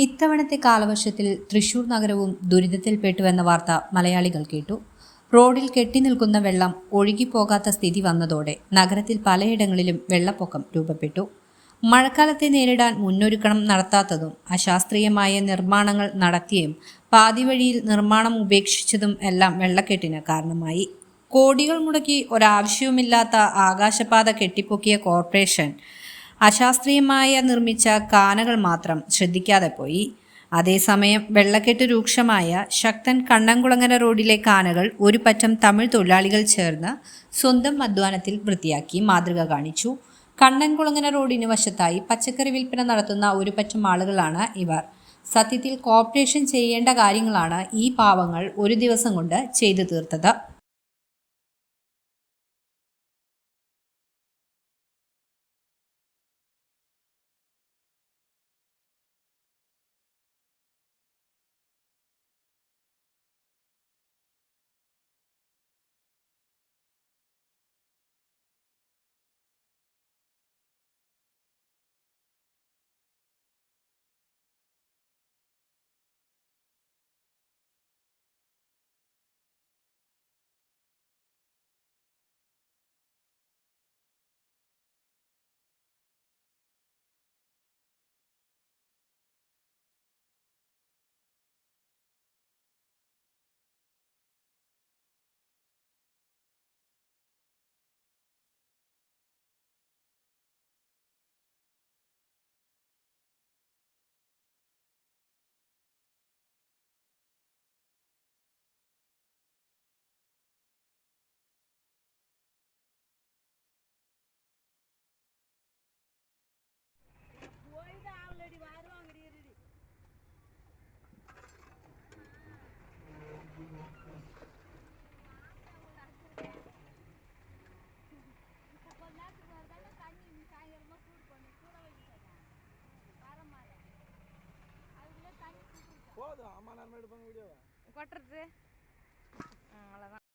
ഇത്തവണത്തെ കാലവർഷത്തിൽ തൃശൂർ നഗരവും ദുരിതത്തിൽപ്പെട്ടുവെന്ന വാർത്ത മലയാളികൾ കേട്ടു. റോഡിൽ കെട്ടിനിൽക്കുന്ന വെള്ളം ഒഴുകിപ്പോകാത്ത സ്ഥിതി വന്നതോടെ നഗരത്തിൽ പലയിടങ്ങളിലും വെള്ളപ്പൊക്കം രൂപപ്പെട്ടു. മഴക്കാലത്തെ നേരിടാൻ മുന്നൊരുക്കണം നടത്താത്തതും അശാസ്ത്രീയമായ നിർമ്മാണങ്ങൾ നടത്തിയും പാതിവഴിയിൽ നിർമ്മാണം ഉപേക്ഷിച്ചതും എല്ലാം വെള്ളക്കെട്ടിന് കാരണമായി. കോടികൾ മുടക്കി ഒരാവശ്യവുമില്ലാത്ത ആകാശപാത കെട്ടിപ്പൊക്കിയ കോർപ്പറേഷൻ അശാസ്ത്രീയമായ നിർമ്മിച്ച കാനകൾ മാത്രം ശ്രദ്ധിക്കാതെ പോയി. അതേസമയം വെള്ളക്കെട്ട് രൂക്ഷമായ ശക്തൻ കണ്ണംകുളങ്ങര റോഡിലെ കാനകൾ ഒരു പറ്റം തമിഴ് തൊഴിലാളികൾ ചേർന്ന് സ്വന്തം അധ്വാനത്തിൽ വൃത്തിയാക്കി മാതൃക കാണിച്ചു. കണ്ണൻകുളങ്ങര റോഡിന് വശത്തായി പച്ചക്കറി വിൽപ്പന നടത്തുന്ന ഒരു പറ്റം ആളുകളാണ് ഇവർ. സത്യത്തിൽ കോർപ്പറേഷൻ ചെയ്യേണ്ട കാര്യങ്ങളാണ് ഈ പാവങ്ങൾ ഒരു ദിവസം കൊണ്ട് ചെയ്തു തീർത്തത്. போதும் அம்மா நம்ம எடுப்பாங்க வீடியோவை கொட்டுறது. அவ்வளோதான்